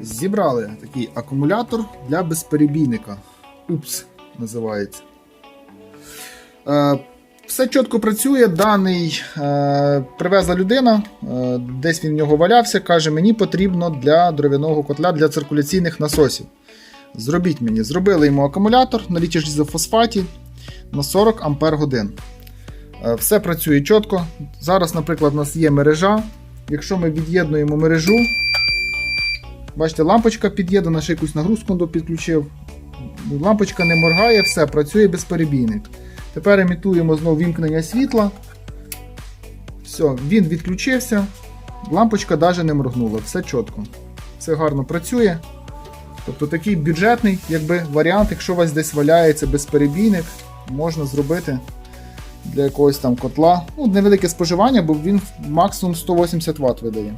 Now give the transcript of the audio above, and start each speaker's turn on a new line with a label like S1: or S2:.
S1: Зібрали такий акумулятор для безперебійника. Упс, називається. Е, все чітко працює. Даний е, привезла людина, е, десь він в нього валявся. Каже, мені потрібно для дров'яного котла для циркуляційних насосів. Зробіть мені. Зробили йому акумулятор на фосфаті на 40 Ампер годин. Е, Все працює чітко. Зараз, наприклад, у нас є мережа. Якщо ми від'єднуємо мережу, бачите, лампочка під'єднана, ще якусь нагрузку підключив. Лампочка не моргає, все, працює безперебійник. Тепер імітуємо знову вімкнення світла. Все, він відключився. Лампочка навіть не моргнула, все чітко. Все гарно працює. Тобто такий бюджетний якби, варіант, якщо у вас десь валяється безперебійник, можна зробити для якогось там котла. Ну, невелике споживання, бо він максимум 180 Вт видає.